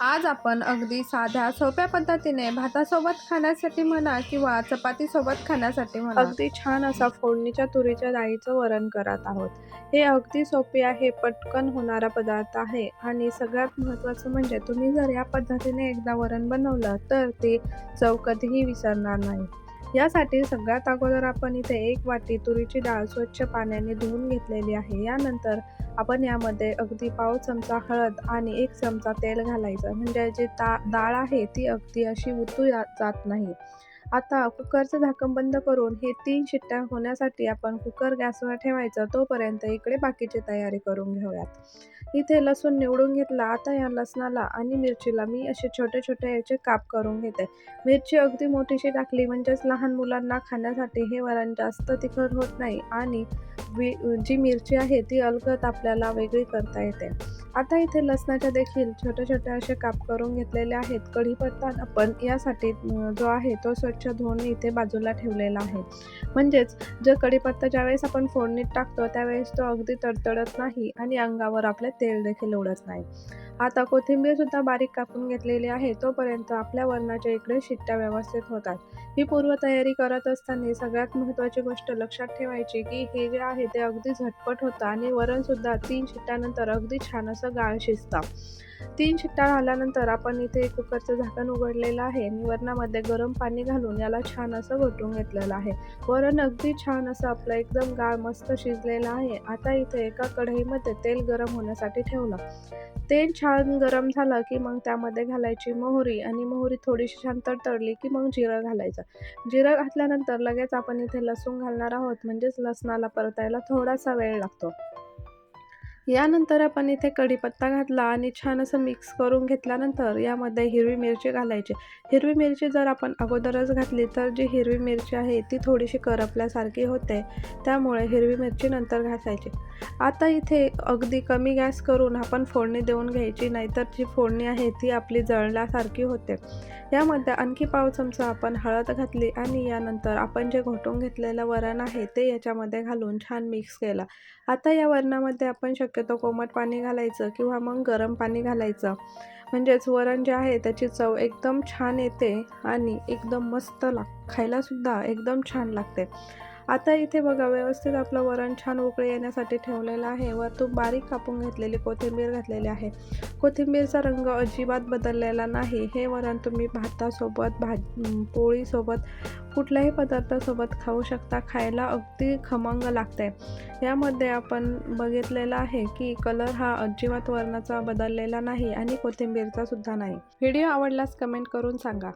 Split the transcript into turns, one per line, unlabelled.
आज आपण अगदी साध्या सोप्या पद्धतीने भातासोबत खाण्यासाठी म्हणा किंवा चपातीसोबत खाण्यासाठी म्हणा
अगदी छान असा फोडणीच्या तुरीच्या डाळीचं वरण करत आहोत. हे अगदी सोपे आहे पटकन होणारा पदार्थ आहे आणि सगळ्यात महत्त्वाचं म्हणजे तुम्ही जर या पद्धतीने एकदा वरण बनवलं तर ते चव कधीही विसरणार नाही. यासाठी सगळ्यात अगोदर आपण इथे एक वाटी तुरीची डाळ स्वच्छ पाण्याने धुवून घेतलेली आहे. यानंतर आपण यामध्ये अगदी पाव चमचा हळद आणि एक चमचा तेल घालायचं. म्हणजे जी ता डाळ आहे ती अगदी अशी उतू जात नाही. आता कुकरचं झाकण बंद करून हे तीन शिट्ट्या होण्यासाठी आपण कुकर गॅसवर ठेवायचं तोपर्यंत इकडे बाकीची तयारी करून घेऊयात. इथे लसूण निवडून घेतला आता या लसणाला आणि मिरचीला मी असे छोटे छोटे याचे काप करून घेते. मिरची अगदी मोठीशी टाकली म्हणजेच लहान मुलांना खाण्यासाठी हे वरण जास्त तिखट होत नाही आणि वि जी मिरची आहे ती अलगद आपल्याला वेगळी करता येते. आता इथे लसणाच्या देखील छोट्या छोट्या असे काप करून घेतलेले आहेत कढीपत्ता आपण यासाठी जो आहे तो स्वच्छ धुवून इथे बाजूला ठेवलेला आहे. म्हणजेच जो कढीपत्ता ज्यावेळेस आपण फोडणीत टाकतो त्यावेळेस तो अगदी तडतडत नाही आणि अंगावर आपले तेल देखील उडत नाही. आता कोथिंबीर सुद्धा बारीक कापून घेतलेली आहे तोपर्यंत आपल्या वरणाच्या इकडे शिट्ट्या व्यवस्थित होतात. ही पूर्वतयारी करत असताना सगळ्यात महत्त्वाची गोष्ट लक्षात ठेवायची की हे जे आहे ते अगदी झटपट होतं आणि वरणसुद्धा तीन शिट्ट्यानंतर अगदी छान असं गाळ शिजतं. तीन शिट्टा झाल्यानंतर आपण इथे कुकरचं झाकण उघडलेलं आहे. आणि वरणामध्ये गरम पाणी घालून याला छान असं घोटून घेतलेलं आहे. वरण अगदी छान असं आपलं एकदम गाळ मस्त शिजलेलं आहे. आता इथे एका कढईमध्ये तेल गरम होण्यासाठी ठेवलं. तेल छान गरम झालं की मग त्यामध्ये घालायची मोहरी आणि मोहरी थोडीशी छान तडतडली की मग जिरं घालायचं. जिरं घातल्यानंतर लगेच आपण इथे लसूण घालणार आहोत. म्हणजेच लसणाला परतायला थोडासा वेळ लागतो. यानंतर आपण इथे कढीपत्ता घातला आणि छान असं मिक्स करून घेतल्यानंतर यामध्ये हिरवी मिरची घालायची. हिरवी मिरची जर आपण अगोदरच घातली तर जी हिरवी मिरची आहे ती थोडीशी करपल्यासारखी होते. त्यामुळे हिरवी मिरची नंतर घासायची. आता इथे अगदी कमी गॅस करून आपण फोडणी देऊन घ्यायची नाहीतर जी फोडणी आहे ती आपली जळल्यासारखी होते. यामध्ये आणखी पाव चमचा आपण हळद घातली आणि यानंतर आपण जे घोटून घेतलेलं वरण आहे ते याच्यामध्ये घालून छान मिक्स केलं. आता या वरणामध्ये आपण शक्यतो कोमट पाणी घालायचं किंवा मग गरम पाणी घालायचं. म्हणजेच वरण जे आहे त्याची चव एकदम छान येते आणि एकदम मस्त लाग खायलासुद्धा एकदम छान लागते. आता इथे बघा व्यवस्थित आपलं वरण छान उकळे येण्यासाठी ठेवलेलं आहे. वरतून बारीक कापून घेतलेली कोथिंबीर घातलेली आहे. कोथिंबीरचा रंग अजिबात बदललेला नाही. हे वरण तुम्ही भातासोबत भाज पोळीसोबत कुठल्याही पदार्थासोबत खाऊ शकता. खायला अगदी खमंग लागते यामध्ये आपण बघितलेलं आहे की कलर हा अजिबात वरणाचा बदललेला नाही आणि कोथिंबीरचा सुद्धा नाही. व्हिडिओ आवडल्यास कमेंट करून सांगा.